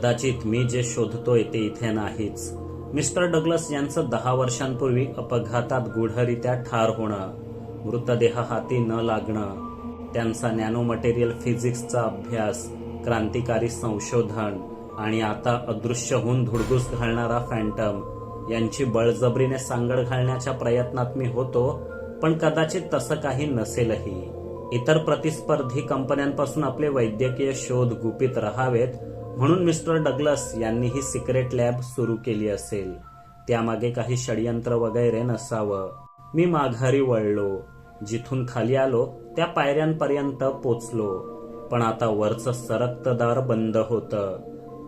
कदाचित मी जे शोधतोय ते इथे नाहीच. मिस्टर डग्लस यांचं दहा वर्षांपूर्वी अपघातात गूढरित्या ठार होणं मृतदेह हाती न लागणं त्यांचा नॅनो मटेरियल फिजिक्सचा अभ्यास क्रांतिकारी संशोधन आणि आता अदृश्य होऊन धुडगूस घालणारा फॅन्टम यांची बळजबरीने सांगड घालण्याच्या प्रयत्नात मी होतो पण कदाचित तसं काही नसेलही. इतर प्रतिस्पर्धी कंपन्यांपासून आपले वैद्यकीय शोध गुपित राहावेत म्हणून मिस्टर डगलस यांनी ही सिक्रेट लॅब सुरू केली असेल. त्यामागे काही षडयंत्र वगैरे नसावं. मी माघारी वळलो. जिथून खाली आलो त्या पायऱ्यांपर्यंत पोचलो. पण आता वरचं सरकतं दार बंद होतं.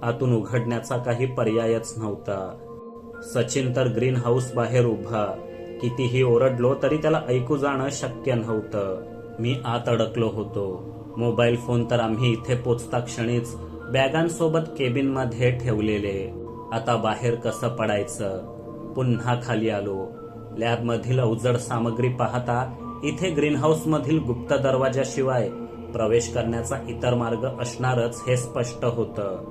आतून उघडण्याचा काही पर्यायच नव्हता. सचिन तर ग्रीन हाऊस बाहेर उभा. कितीही ओरडलो तरी त्याला ऐकू जाणं शक्य नव्हतं. मी आत अडकलो होतो. मोबाईल फोन तर आम्ही इथे पोचता क्षणीच बॅगांसोबत केबिनमध्ये ठेवलेले. आता बाहेर कसं पडायचं? पुन्हा खाली आलो. लॅबमधील अवजड सामग्री पाहता इथे ग्रीन गुप्त दरवाजाशिवाय प्रवेश करण्याचा इतर मार्ग असणारच हे स्पष्ट होतं.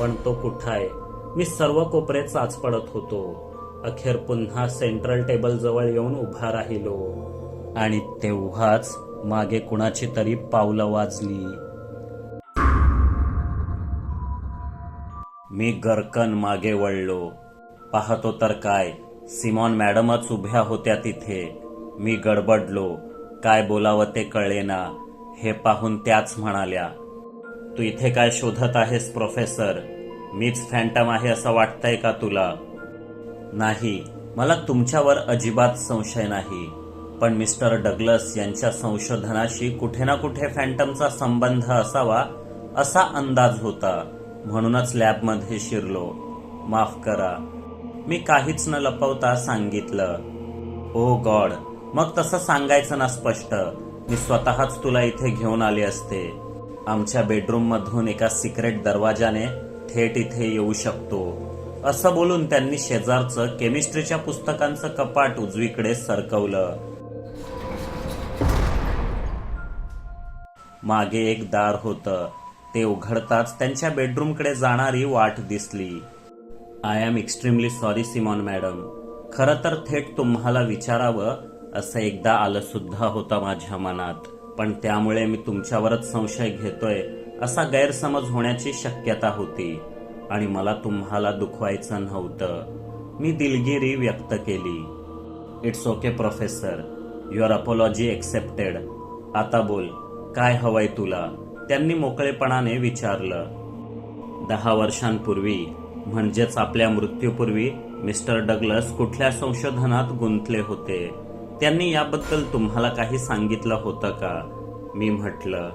पण तो कुठाय? मी सर्व कोपरे चाच पडत होतो. अखेर पुन्हा सेंट्रल टेबल जवळ येऊन उभा राहिलो. आणि तेव्हाच मागे कुणाची तरी पावलं वाजली. मी गरकन मागे वळलो. पाहतो तर काय सिमॉन मॅडमच उभ्या होत्या तिथे. मी गडबडलो. काय बोलावं ते कळेना. हे पाहून त्याच म्हणाल्या तू इथे काय शोधत आहेस प्रोफेसर? मीच फॅन्टम आहे असं वाटतंय का तुला? नाही. मला तुमच्यावर अजिबात संशय नाही. पण मिस्टर डगलस यांच्या संशोधनाशी कुठे ना कुठे फॅन्टमचा संबंध असावा असा अंदाज होता. म्हणूनच लॅबमध्ये शिरलो. माफ करा. मी काहीच न लपवता सांगितलं. ओ गॉड मग तसं सांगायचं ना स्पष्ट. मी स्वतःच तुला इथे घेऊन आले असते. आमच्या बेडरूम मधून एका सिक्रेट दरवाजाने थेट इथे येऊ शकतो. असं बोलून त्यांनी शेजारचं केमिस्ट्रीच्या पुस्तकांचं कपाट उजवीकडे सरकवलं. मागे एक दार होतं. ते उघडताच त्यांच्या बेडरूमकडे जाणारी वाट दिसली. I am extremely sorry Simone madam खरं तर थेट तुम्हाला विचारावं असं एकदा आलं सुद्धा होतं माझ्या मनात. पण त्यामुळे मी तुमच्यावरच संशय घेतोय असा गैरसमज होण्याची शक्यता होती. आणि मला तुम्हाला दुखवायचं नव्हतं. मी दिलगिरी व्यक्त केली. It's okay professor your apology accepted आता बोल काय हवंय तुला? त्यांनी मोकळेपणाने विचारलं दहा वर्षांपूर्वी म्हणजेच आपल्या मृत्यूपूर्वी मिस्टर डगलस कुठल्या संशोधनात गुंतले होते? त्यांनी याबद्दल तुम्हाला काही सांगितलं होतं का? मी म्हटलं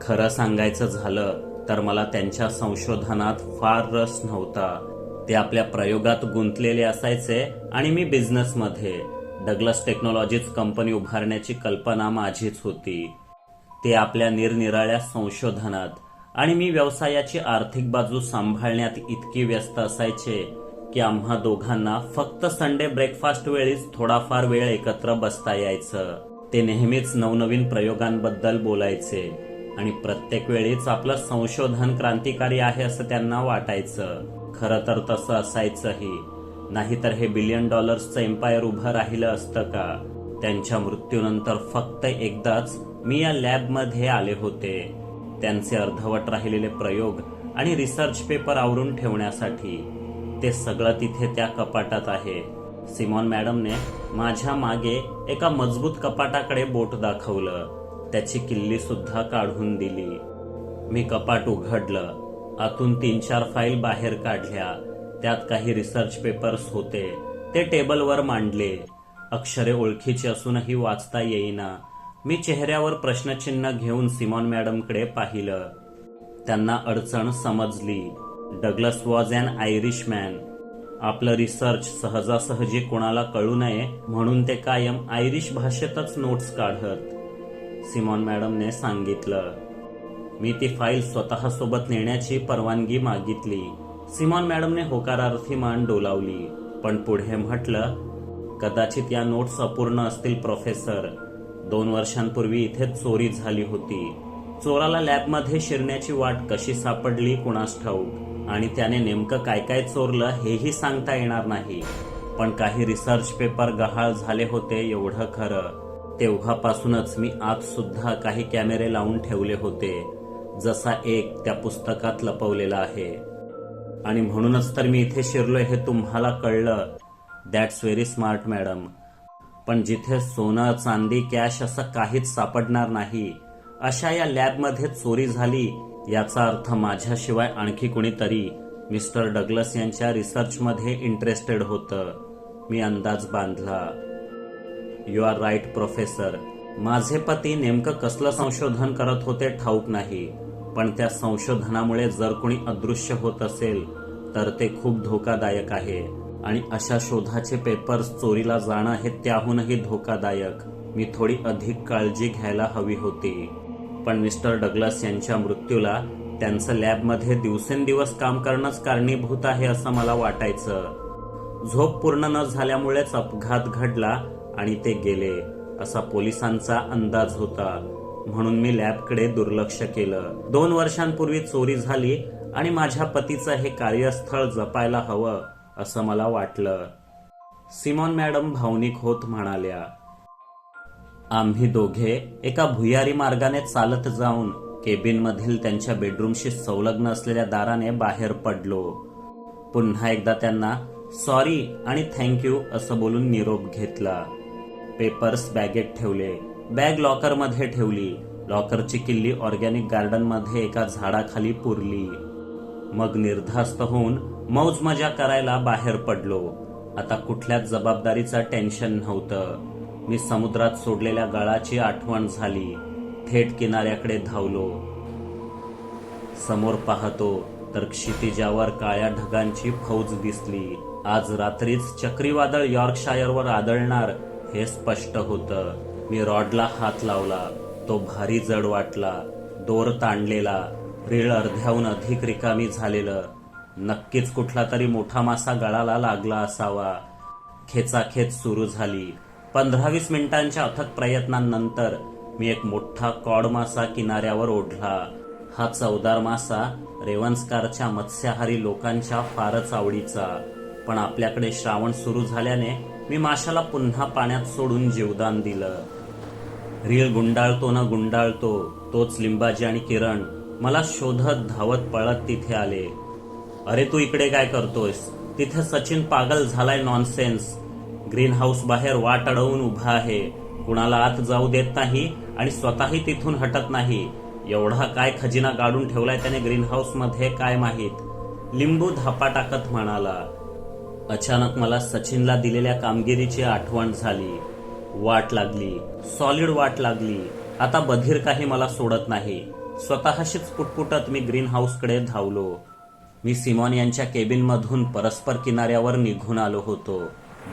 खरं सांगायचं झालं तर मला त्यांच्या संशोधनात फार रस नव्हता. ते आपल्या प्रयोगात गुंतलेले असायचे आणि मी बिझनेसमध्ये. डगलस टेक्नॉलॉजीज कंपनी उभारण्याची कल्पना माझीच होती. ते आपल्या निरनिराळ्या संशोधनात आणि मी व्यवसायाची आर्थिक बाजू सांभाळण्यात इतकी व्यस्त असायचे की आम्हा दोघांना फक्त संडे ब्रेकफास्ट वेळीच थोडाफार वेळ एकत्र बसता यायचं. ते नेहमीच नवनवीन प्रयोगांबद्दल बोलायचे आणि प्रत्येक वेळीच आपलं संशोधन क्रांतिकारी आहे असं त्यांना वाटायचं. खरं तर तसं असायचंही. नाहीतर हे बिलियन डॉलर्सचं एम्पायर उभं राहिलं असतं का? त्यांच्या मृत्यूनंतर फक्त एकदाच मी या लॅबमध्ये आले होते. त्यांचे अर्धवट राहिलेले प्रयोग आणि रिसर्च पेपर आवरून ठेवण्यासाठी. ते सगळं तिथे त्या कपाटात आहे. सिमॉन मॅडमने माझ्या मागे एका मजबूत कपाटाकडे बोट दाखवलं. त्याची किल्ली सुद्धा काढून दिली. मी कपाट उघडलं. आतून तीन चार फाईल बाहेर काढल्या. त्यात काही रिसर्च पेपर्स होते. ते टेबलवर मांडले. अक्षरे ओळखीची असूनही वाचता येईना. मी चेहऱ्यावर प्रश्नचिन्ह घेऊन सिमॉन मॅडमकडे पाहिलं. त्यांना अडचण समजली. Douglas was an Irish man. आपलं रिसर्च सहजासहजी कोणाला कळू नये म्हणून ते कायम आयरिश भाषेतच नोट्स काढत. सिमॉन मॅडमने सांगितलं. मी ती फाईल स्वतःसोबत नेण्याची परवानगी मागितली. सिमॉन मॅडमने होकारार्थी मान डोलावली. पण पुढे म्हटलं कदाचित या नोट्स अपूर्ण असतील प्रोफेसर. दोन वर्षांपूर्वी इथे चोरी झाली होती. चोराला लॅबमध्ये शिरण्याची वाट कशी सापडली कुणास ठाऊक? आणि त्याने नेमकं काय काय चोरलं हेही सांगता येणार नाही. पण काही रिसर्च पेपर गहाळ झाले होते एवढं खरं. तेव्हापासूनच मी आत सुद्धा काही कॅमेरे लावून ठेवले होते. जसा एक त्या पुस्तकात लपवलेला आहे. आणि म्हणूनच तर मी इथे शिरलोय हे तुम्हाला कळलं. दॅट्स व्हेरी स्मार्ट मॅडम पण जिथे सोनं चांदी कॅश असं काहीच सापडणार नाही अशा या लॅबमध्ये चोरी झाली याचा अर्थ माझ्याशिवाय आणखी कुणीतरी मिस्टर डगलस यांच्या रिसर्चमध्ये इंटरेस्टेड होतं. मी अंदाज बांधला. यू आर राईट प्रोफेसर माझे पती नेमकं कसलं संशोधन करत होते ठाऊक नाही पण त्या संशोधनामुळे जर कोणी अदृश्य होत असेल तर ते खूप धोकादायक आहे. आणि अशा शोधाचे पेपर्स चोरीला जाणं हे त्याहूनही धोकादायक. मी थोडी अधिक काळजी घ्यायला हवी होती. पण मिस्टर डग्लस यांच्या मृत्यूला त्यांचं लॅबमध्ये दिवसेंदिवस काम करणंच कारणीभूत आहे असं मला वाटायचं. झोप पूर्ण न झाल्यामुळेच अपघात घडला आणि ते गेले असा पोलिसांचा अंदाज होता. म्हणून मी लॅबकडे दुर्लक्ष केलं. दोन वर्षांपूर्वी चोरी झाली आणि माझ्या पतीचं हे कार्यस्थळ जपायला हवं. असं मला वाटलं. सिमॉन मॅडम भावनिक होत म्हणाल्या आम्ही दोघे एका भुयारी मार्गाने चालत जाऊन केबिनमधील त्यांच्या बेडरूमशी संलग्न असलेल्या दाराने बाहेर पडलो. पुन्हा एकदा त्यांना सॉरी आणि थँक्यू असं बोलून निरोप घेतला. पेपर्स बॅगेत ठेवले. बॅग लॉकरमध्ये ठेवली. लॉकरची किल्ली ऑर्गॅनिक गार्डनमध्ये एका झाडाखाली पुरली. मग निर्धास्त होऊन मौज मजा करायला बाहेर पडलो. आता कुठल्याच जबाबदारीचं टेन्शन नव्हतं. मी समुद्रात सोडलेल्या गळाची आठवण झाली. थेट किनाऱ्याकडे धावलो. समोर पाहतो तर क्षितिजावर काळ्या ढगांची फौज दिसली. आज रात्रीच चक्रीवादळ यॉर्कशायरवर आदळणार हे स्पष्ट होतं. मी रॉडला हात लावला. तो भारी जड वाटला. दोर ताणलेला. रीळ अर्ध्याहून अधिक रिकामी झालेलं. नक्कीच कुठला तरी मोठा मासा गळाला लागला असावा. खेचाखेच सुरू झाली. पंधरा वीस मिनिटांच्या अथक प्रयत्नांनंतर मी एक मोठा कॉड मासा किनाऱ्यावर ओढला. हा चवदार मासा रेवन्सकारच्या मत्स्याहारी लोकांच्या फारच आवडीचा. पण आपल्याकडे श्रावण सुरू झाल्याने मी माशाला पुन्हा पाण्यात सोडून जीवदान दिलं. रीळ गुंडाळतो ना गुंडाळतो तोच लिंबाजी आणि किरण मला शोधत धावत पळत तिथे आले. अरे तू इकडे काय करतोयस? तिथे सचिन पागल झालाय नॉनसेन्स ग्रीन हाऊस बाहेर वाट अडवून उभा आहे. कुणाला आत जाऊ देत नाही आणि स्वतःही तिथून हटत नाही. एवढा काय खजिना गाडून ठेवलाय त्याने ग्रीन हाऊसमध्ये काय माहीत? लिंबू धापा टाकत म्हणाला. अचानक मला सचिनला दिलेल्या कामगिरीची आठवण झाली. वाट लागली. सॉलिड वाट लागली. आता बधीर काही मला सोडत नाही. स्वतःशीच पुटपुटत मी ग्रीन हाऊसकडे धावलो. मी सिमॉन यांच्या केबिनमधून परस्पर किनाऱ्यावर निघून आलो होतो.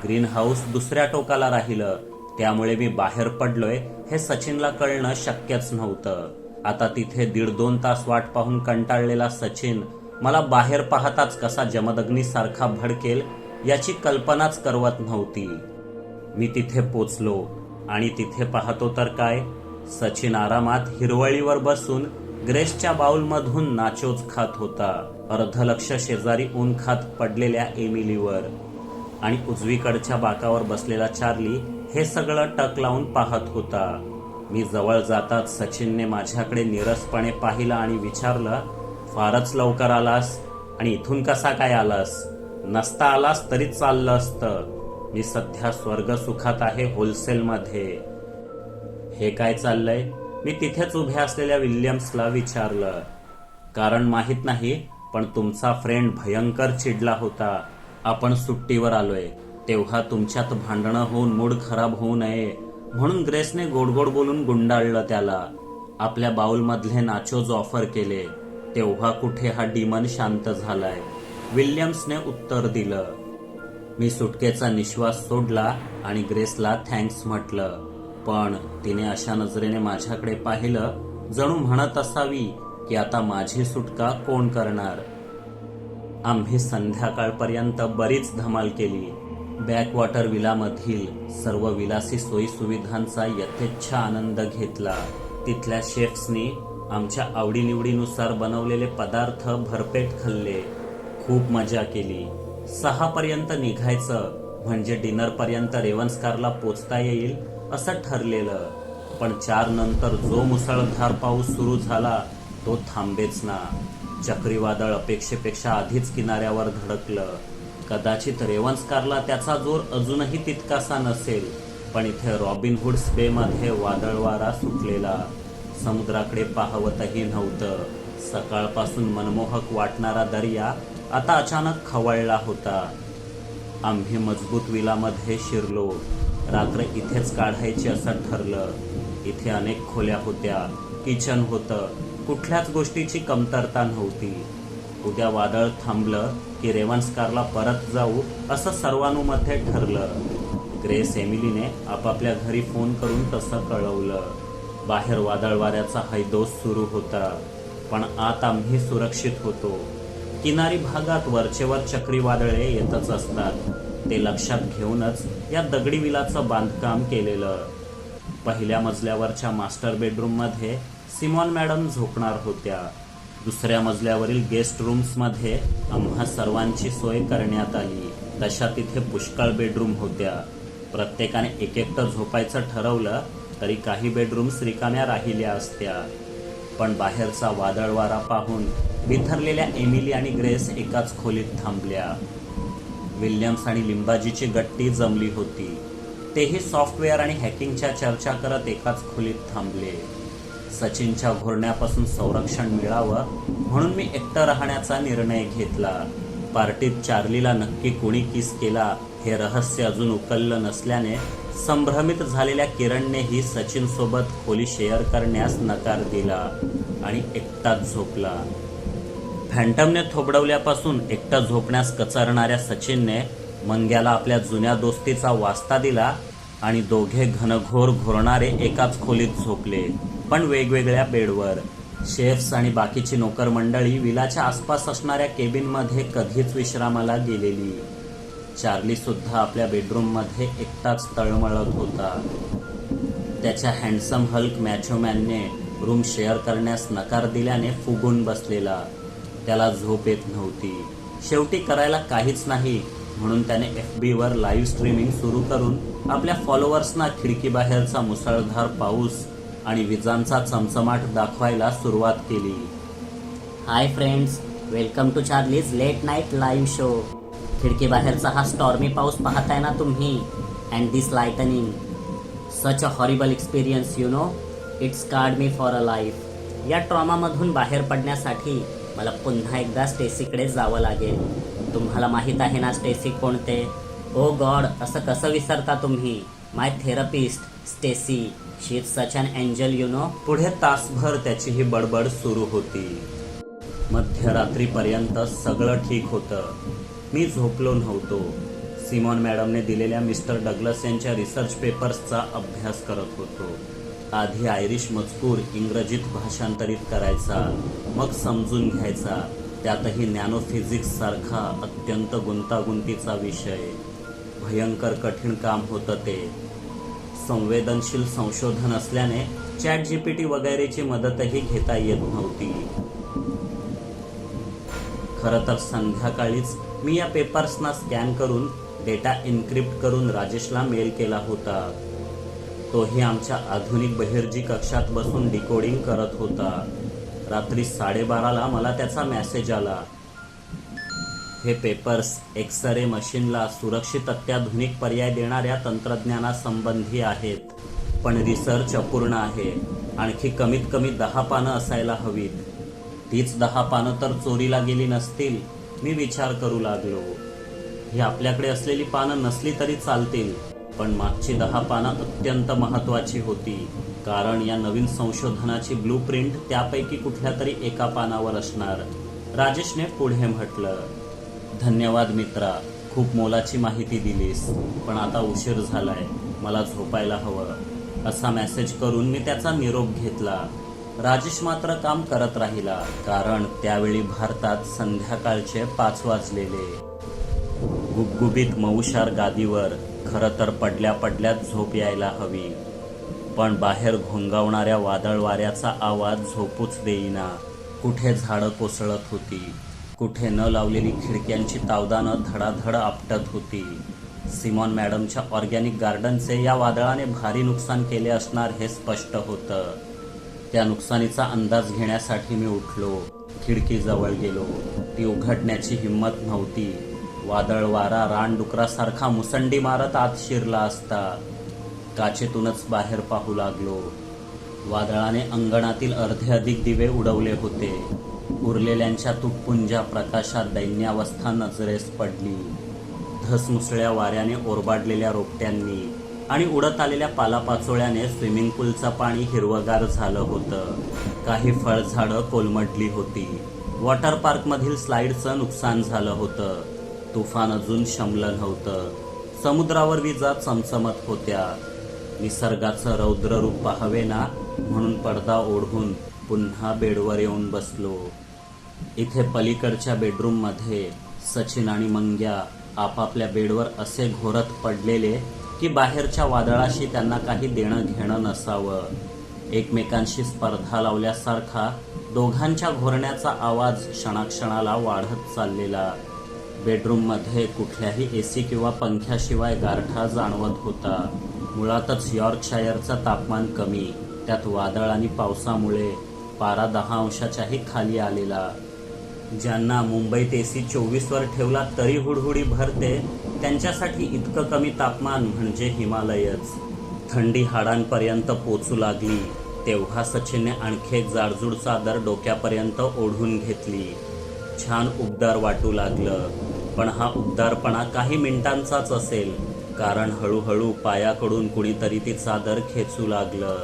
ग्रीन हाऊस दुसऱ्या टोकाला राहिलं. त्यामुळे मी बाहेर पडलोय हे सचिनला कळणं शक्यच नव्हतं. आता तिथे दीड दोन तास वाट पाहून कंटाळलेला सचिन मला बाहेर पाहताच कसा जमदग्नी सारखा भडकेल याची कल्पनाच करवत नव्हती. मी तिथे पोचलो. आणि तिथे पाहतो तर काय? सचिन आरामात हिरवळीवर बसून ग्रेसच्या बाउलमधून नाचोच खात होता. अर्धलक्ष शेजारी ऊन खात पडलेल्या एमिलीवर आणि उजवीकडच्या बाकावर बसलेला चार्ली हे सगळं टक लावून पाहत होता. मी जवळ जाताच सचिनने माझ्याकडे निरसपणे पाहिलं आणि विचारलं फारच लवकर आलास? आणि इथून कसा काय आलास? नसता आलास तरी चाललं असतं. मी सध्या स्वर्ग सुखात आहे होलसेलमध्ये. हे काय चाललंय? मी तिथेच उभ्या असलेल्या विल्यम्सला विचारलं. कारण माहीत नाही पण तुमचा फ्रेंड भयंकर चिडला होता. आपण सुट्टीवर आलोय. तेव्हा तुमच्यात भांडणं होऊन मूड खराब होऊ नये. म्हणून ग्रेसने गोडगोड बोलून गुंडाळलं त्याला. आपल्या बाउलमधले नाचोज ऑफर केले. तेव्हा कुठे हा डिमन शांत झालाय? विल्यम्सने उत्तर दिलं. मी सुटकेचा निश्वास सोडला आणि ग्रेसला थँक्स म्हटलं. पण तिने अशा नजरेने माझ्याकडे पाहिलं. जणू म्हणत असावी की आता माझी सुटका कोण करणार? आम्ही संध्याकाळपर्यंत बरीच धमाल केली. बॅकवॉटर विलामधील सर्व विलासी सोयीसुविधांचा यथेच्छ आनंद घेतला. तिथल्या शेफ्सनी आमच्या आवडीनिवडीनुसार बनवलेले पदार्थ भरपेट खाल्ले. खूप मजा केली. सहा पर्यंत निघायचं म्हणजे डिनर पर्यंत रेवन्सकारला पोचता येईल असं ठरलेलं. पण चार नंतर जो मुसळधार पाऊस सुरू झाला तो थांबेच ना. चक्रीवादळ अपेक्षेपेक्षा आधीच किनाऱ्यावर धडकलं. कदाचित रेवन्सकारला त्याचा जोर अजूनही तितकासा नसेल पण इथे रॉबिनहुड स्पेमध्ये वादळवारा वादळ वारा सुटलेला. समुद्राकडे पाहवतही नव्हतं. सकाळपासून मनमोहक वाटणारा दर्या आता अचानक खवळला होता. आम्ही मजबूत विलामध्ये शिरलो. रात्र इथेच काढायची असं ठरलं. इथे अनेक खोल्या होत्या. किचन होतं. कुठल्याच गोष्टीची कमतरता नव्हती. उद्या वादळ थांबलं की रेवन्सकारला परत जाऊ असं सर्वानुमते ठरलं. ग्रेस एमिलीने आपापल्या घरी फोन करून तसं कळवलं. बाहेर वादळ वाऱ्याचा हैदोस सुरू होता पण आत आम्ही सुरक्षित होतो. किनारी भागात वरचेवर चक्रीवादळे येतच असतात. ते लक्षात घेऊनच या दगडी विलाचं बांधकाम केलेलं. पहिल्या मजल्यावरच्या मास्टर बेडरूममध्ये सिमॉन मॅडम झोपणार होत्या. दुसऱ्या मजल्यावरील गेस्ट रूम्समध्ये आम्हा सर्वांची सोय करण्यात आली. तशा तिथे पुष्कळ बेडरूम होत्या. प्रत्येकाने एक एकटं झोपायचं ठरवलं तरी काही बेडरूम्स रिकाम्या राहिल्या असत्या. पण बाहेरचा वादळ वारा पाहून बिथरलेल्या एमिली आणि ग्रेस एकाच खोलीत थांबल्या. विल्यम्स आणि लिंबाजीची गट्टी जमली होती. तेही सॉफ्टवेअर आणि हॅकिंगच्या चर्चा करत एकाच खोलीत थांबले. सचिनच्या घोरण्यापासून संरक्षण मिळावं म्हणून मी एकटं राहण्याचा निर्णय घेतला. पार्टीत चार्लीला नक्की कोणी किस केला हे रहस्य अजून उकललं नसल्याने संभ्रमित झालेल्या किरणनेही सचिनसोबत खोली शेअर करण्यास नकार दिला आणि एकटाच झोपला. फॅन्टमने थोबडवल्यापासून एकटा झोपण्यास कचरणाऱ्या सचिनने मंग्याला आपल्या जुन्या दोस्तीचा वास्ता दिला आणि दोघे घनघोर घोरणारे एकाच खोलीत झोपले. पण वेगवेगळ्या बेडवर. शेफ्स आणि बाकीची नोकर मंडळी विलाच्या आसपास असणाऱ्या केबिनमध्ये कधीच विश्रामाला गेलेली. चार्ली सुद्धा आपल्या बेडरूममध्ये एकटाच तळमळत होता. त्याच्या हँडसम हल्क मॅचोमॅनने रूम शेअर करण्यास नकार दिल्याने फुगून बसलेला. त्याला झोप येत नव्हती. शेवटी करायला काहीच नाही म्हणून त्याने एफ बीवर लाईव्ह स्ट्रीमिंग सुरू करून आपल्या फॉलोअर्सना खिडकीबाहेरचा मुसळधार पाऊस आणि विजांचा चमचमाट दाखवायला सुरुवात केली. Hi friends welcome to Charlie's late night live show खिडकीबाहेरचा हा स्टॉर्मी पाऊस पाहताय ना तुम्ही? And this lightning such a horrible experience you know it's scarred me for a life या ट्रॉमामधून बाहेर पडण्यासाठी मला पुन्हा एकदा स्टेसीकडे जावं लागेल. तुम्हाला माहीत आहे ना स्टेसी कोणते? Oh ओ गॉड असं कसं विसरता तुम्ही? My therapist Stacy she is such an angel you know पुढे तासभर त्याची ही बडबड सुरू होती. मध्यरात्रीपर्यंत सगळं ठीक होतं. मी झोपलो नव्हतो. सिमॉन मॅडमने दिलेल्या मिस्टर डग्लस यांच्या रिसर्च पेपर्सचा अभ्यास करत होतो. आधी आयरिश मजकूर इंग्रजीत भाषांतरित करायचा मग समजून घ्यायचा. त्यातही नॅनो सारखा अत्यंत गुंतागुंतीचा विषय. भयंकर कठीण काम होतं ते. संवेदनशील संशोधन असल्याने चॅट जीपीटी वगैरेची मदतही घेता येत नव्हती. खरं तर संध्याकाळीच मी या पेपर्सना स्कॅन करून डेटा इन्क्रिप्ट करून राजेशला मेल केला होता. तोही आमच्या आधुनिक बहिर्जी कक्षात बसून डिकोडिंग करत होता. रात्री साडेबाराला मला त्याचा मेसेज आला. हे पेपर्स एक्सरे मशीनला सुरक्षित अत्याधुनिक पर्याय देणाऱ्या तंत्रज्ञानासंबंधी आहेत. पण रिसर्च अपूर्ण आहे. आणखी कमीत कमी दहा पानं असायला हवीत. तीच दहा पानं तर चोरीला गेली नसतील मी विचार करू लागलो. ही आपल्याकडे असलेली पानं नसली तरी चालतील पण मागची दहा पानं अत्यंत महत्वाची होती. कारण या नवीन संशोधनाची ब्लू प्रिंट त्यापैकी कुठल्या तरी एका पानावर असणार. राजेशने पुढे म्हटलं धन्यवाद मित्रा. खूप मोलाची माहिती दिलीस पण आता उशीर झालाय. मला झोपायला हवं. असा मेसेज करून मी त्याचा निरोप घेतला. राजेश मात्र काम करत राहिला कारण त्यावेळी भारतात संध्याकाळचे पाच वाजलेले. गुबगुबीत मऊशार गादीवर खरं तर पडल्या पडल्यात झोप यायला हवी. पण बाहेर घोंगावणाऱ्या वादळ वाऱ्याचा आवाज झोपूच देईना. कुठे झाडं कोसळत होती? कुठे न लावलेली खिडक्यांची तावदानं धडाधड आपटत होती. सिमॉन मॅडमच्या ऑर्गॅनिक गार्डनचे या वादळाने भारी नुकसान केले असणार हे स्पष्ट होतं. त्या नुकसानीचा अंदाज घेण्यासाठी मी उठलो. खिडकीजवळ गेलो. ती उघडण्याची हिंमत नव्हती. वादळ वारा रानडुकरासारखा मुसंडी मारत आत शिरला असता. काचेतूनच बाहेर पाहू लागलो. वादळाने अंगणातील अर्धे अधिक दिवे उडवले होते. उरलेल्यांच्या तुटपुंज्या प्रकाशात दैन्यावस्था नजरेस पडली. धसमुसळ्या वाऱ्याने ओरबाडलेल्या रोपट्यांनी आणि उडत आलेल्या पालापाचोळ्याने स्विमिंग पूलचं पाणी हिरवगार झालं होतं. काही फळझाडं कोलमडली होती. वॉटर पार्कमधील स्लाईडचं नुकसान झालं होतं. तुफान अजून शमलं नव्हतं. समुद्रावर विजा चमचमत होत्या. निसर्गाचं रौद्र रूप पाहावे ना म्हणून पडदा ओढून पुन्हा बेडवर येऊन बसलो. इथे पलीकडच्या बेडरूममध्ये सचिन आणि मंग्या आपापल्या बेडवर असे घोरत पडलेले की बाहेरच्या वादळाशी त्यांना काही देणं घेणं नसावं. एकमेकांशी स्पर्धा लावल्यासारखा दोघांच्या घोरण्याचा आवाज क्षणाक्षणाला वाढत चाललेला. बेडरूममध्ये कुठल्याही ए सी किंवा पंख्याशिवाय गारठा जाणवत होता. मुळातच यॉर्कशायरचं तापमान कमी. त्यात वादळ आणि पावसामुळे पारा दहा अंशाच्याही खाली आलेला. ज्यांना मुंबईत एसी चोवीसवर ठेवला तरी हुडहुडी भरते त्यांच्यासाठी इतकं कमी तापमान म्हणजे हिमालयच. थंडी हाडांपर्यंत पोचू लागली तेव्हा सचिनने आणखी एक जाडजूड चादर डोक्यापर्यंत ओढून घेतली. छान उबदार वाटू लागलं पण हा उबदारपणा काही मिनिटांचाच असेल कारण हळूहळू पायाकडून कुणीतरी ती चादर खेचू लागलं.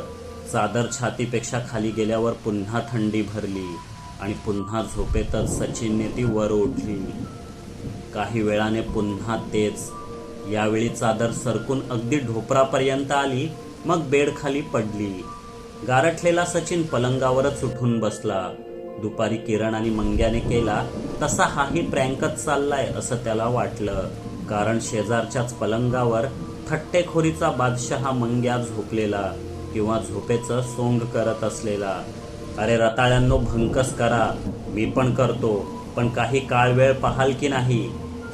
चादर छातीपेक्षा खाली गेल्यावर पुन्हा थंडी भरली आणि पुन्हा झोपेतच सचिनने ती वर ओढली. काही वेळाने पुन्हा तेच. यावेळी चादर सरकून अगदी ढोपरापर्यंत आली मग बेड खाली पडली. गारठलेला सचिन पलंगावरच उठून बसला. दुपारी किरण आणि मंग्याने केला तसा हाही प्रँकच चाललाय असं त्याला वाटलं. कारण शेजारच्याच पलंगावर थट्टेखोरीचा बादशहा मंग्या झोपलेला. किंवा झोपेचं सोंग करत असलेला. अरे रताळ्यांनो भंकस करा. मी पण करतो. पण काही काळ वेळ पाहाल की नाही?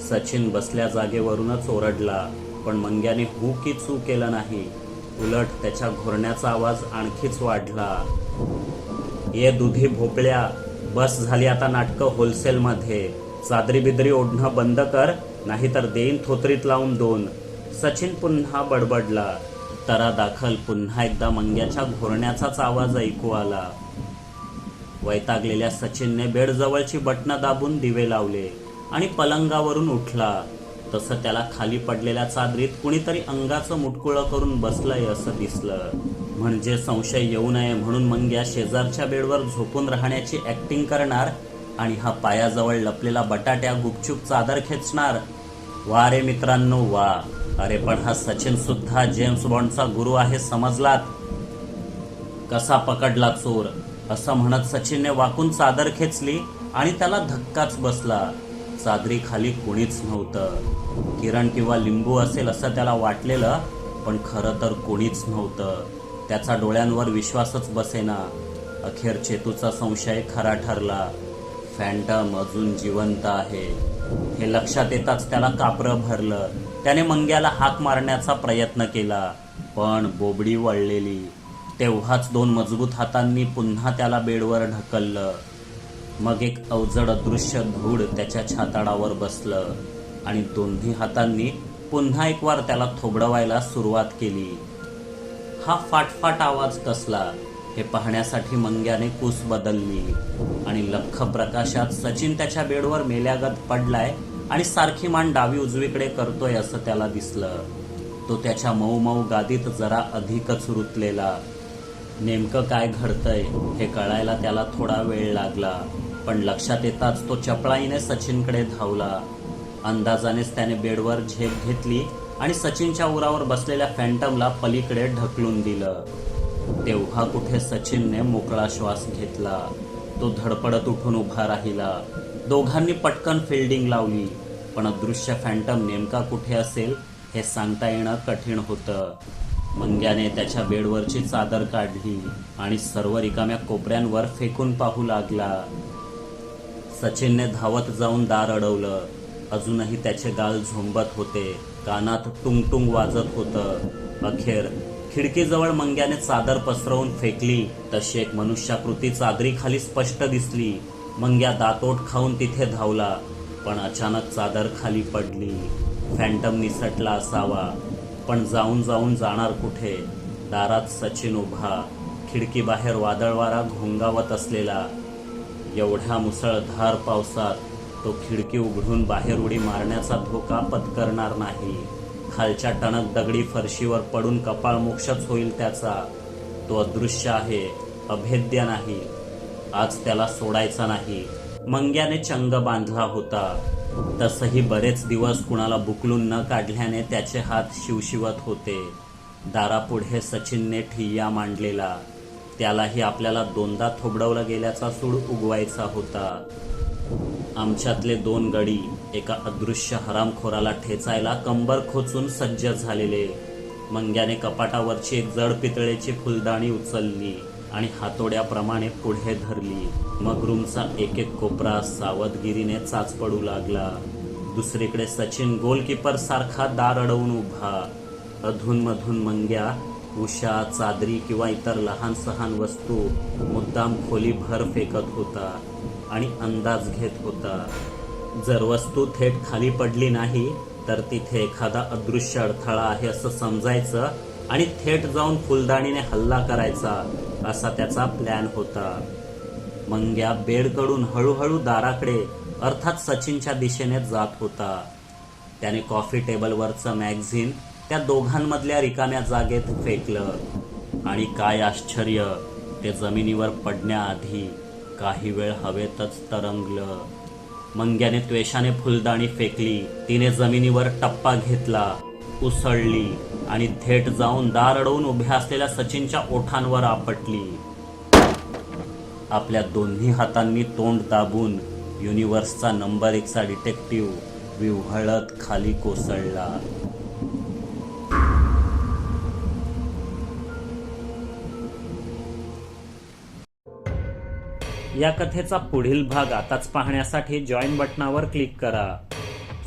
सचिन बसल्या जागेवरूनच ओरडला. पण मंग्याने हू की चू केलं नाही. उलट त्याच्या घोरण्याचा आवाज आणखीच वाढला. ये दुधी भोपळ्या बस झाली आता नाटकं होलसेलमध्ये. चादरी बिदरी ओढणं बंद कर नाहीतर देईन थोतरीत लावून दोन. सचिन पुन्हा बडबडला. उत्तरादाखल दाखल. पुन्हा एकदा मंग्याच्या घोरण्याचाच आवाज ऐकू आला. वैतागलेल्या सचिनने बेडजवळची बटणं दाबून दिवे लावले आणि पलंगावरून उठला. तसं त्याला खाली पडलेल्या चादरीत कुणीतरी अंगाचं मुटकुळं करून बसलंय असं दिसलं. म्हणजे संशय येऊ नये म्हणून मंग्या शेजारच्या बेडवर झोपून राहण्याची ऍक्टिंग करणार आणि हा पायाजवळ लपलेला बटाट्या गुपचूप चादर खेचणार. वा रे मित्रांनो वा. अरे पण हा सचिन सुद्धा जेम्स बॉन्डचा गुरु आहे समजलात? कसा पकडला चोर? असं म्हणत सचिनने वाकून चादर खेचली आणि त्याला धक्काच बसला. चादरी खाली कोणीच नव्हतं. किरण किंवा लिंबू असेल असं त्याला वाटलेलं पण खरं तर कोणीच नव्हतं. त्याचा डोळ्यांवर विश्वासच बसेना. अखेर चेतूचा संशय खरा ठरला. फॅन्टम अजून जिवंत आहे. हे लक्षात येताच त्याला कापरं भरलं. त्याने मंग्याला हाक मारण्याचा प्रयत्न केला. पण बोबडी वळलेली. तेव्हाच दोन मजबूत हातांनी पुन्हा त्याला बेडवर ढकललं. मग एक अवजड अदृश्य धूड त्याच्या छाताडावर बसलं आणि दोन्ही हातांनी पुन्हा एक वार त्याला थोबडवायला सुरुवात केली. हा फाटफाट आवाज कसला? हे पाहण्यासाठी मंग्याने कूस बदलली आणि लख्ख प्रकाशात सचिन त्याच्या बेडवर मेल्यागत पडलाय आणि सारखी मान डावी उजवीकडे करतोय असं त्याला दिसलं. तो त्याच्या मऊ मऊ गादीत जरा अधिकच रुतलेला. नेमकं काय घडतंय हे कळायला त्याला थोडा वेळ लागला पण लक्षात येताच तो चपळाईने सचिनकडे धावला. अंदाजानेच त्याने बेडवर झेप घेतली आणि सचिनच्या उरावर बसलेल्या फॅन्टमला पलीकडे ढकलून दिलं. तेव्हा कुठे सचिनने मोकळा श्वास घेतला. तो धडपडत उठून उभा राहिला. दोघांनी पटकन फिल्डिंग लावली. पण अदृश्य फॅन्टम नेमका कुठे असेल हे सांगता येणं कठीण होतं. मंग्याने त्याच्या बेडवरची चादर काढली आणि सर्व रिकाम्या कोपऱ्यांवर फेकून पाहू लागला. सचिनने धावत जाऊन दार अडवलं. अजूनही त्याचे गाल झोंबत होते. कानात टुंगटुंग वाजत होतं. अखेर खिडकीजवळ मंग्याने चादर पसरवून फेकली. तशी एक मनुष्याकृती चादरीखाली स्पष्ट दिसली. मंग्या दातोट खाऊन तिथे धावला पण अचानक चादर खाली पडली. फॅन्टम निसटला असावा पण जाऊन जाऊन जाणार कुठे? दारात सचिन उभा खिडकीबाहेर वादळवारा घोंगावत असलेला. एवढ्या मुसळधार पावसात तो खिडकी उघडून बाहेर उडी मारण्याचा धोका पत्करणार नाही. खालच्या टणक दगडी फरशीवर पडून कपाळ मोक्षच होईल त्याचा. तो अदृश्य आहे अभेद्य नाही. आज त्याला सोडायचा नाही. मंग्याने चंग बांधला होता. तसंही बरेच दिवस कुणाला बुकलून न काढल्याने त्याचे हात शिवशिवत होते. दारापुढे सचिनने ठिय्या मांडलेला. त्यालाही आपल्याला दोनदा थोबडवला गेल्याचा सूड उगवायचा होता. आमच्यातले दोन गडी एका अदृश्य हरामखोराला ठेचायला कंबर खोचून सज्ज झालेले. मंग्याने कपाटावरची एक जड पितळेची फुलदाणी उचलली. आणि हातोड्याप्रमाणे पुढे धरली. मग रूमचा एक एक कोपरा सावधगिरीने चाच पडू लागला. दुसरीकडे सचिन गोलकीपर सारखा दार अडवून उभा. अधूनमधून मंग्या उषा चादरी किंवा इतर लहान सहान वस्तू मुद्दाम खोली भर फेकत होता आणि अंदाज घेत होता. जर वस्तू थेट खाली पडली नाही तर तिथे एखादा अदृश्य अडथळा आहे असं समजायचं आणि थेट जाऊन फुलदाणीने हल्ला करायचा. असा त्याचा प्लॅन होता. मंग्या बेडकडून हळूहळू दाराकडे अर्थात सचिनच्या दिशेने जात होता. त्याने कॉफी टेबलवरचं मॅगझिन त्या दोघांमधल्या रिकाम्या जागेत फेकलं. आणि काय आश्चर्य ते जमिनीवर पडण्याआधी काही वेळ हवेतच तरंगलं. मंग्याने त्वेषाने फुलदाणी फेकली तिने जमिनीवर टप्पा घेतला उसळली. आणि थेट जाऊन दार अडवून उभ्या असलेल्या सचिनच्या ओठांवर आपटली. आपल्या दोन्ही हातांनी तोंड दाबून युनिव्हर्सचा नंबर एकचा डिटेक्टिव्ह विव्हळत खाली कोसळला. या कथेचा पुढील भाग आताच पाहण्यासाठी जॉईन बटनावर क्लिक करा.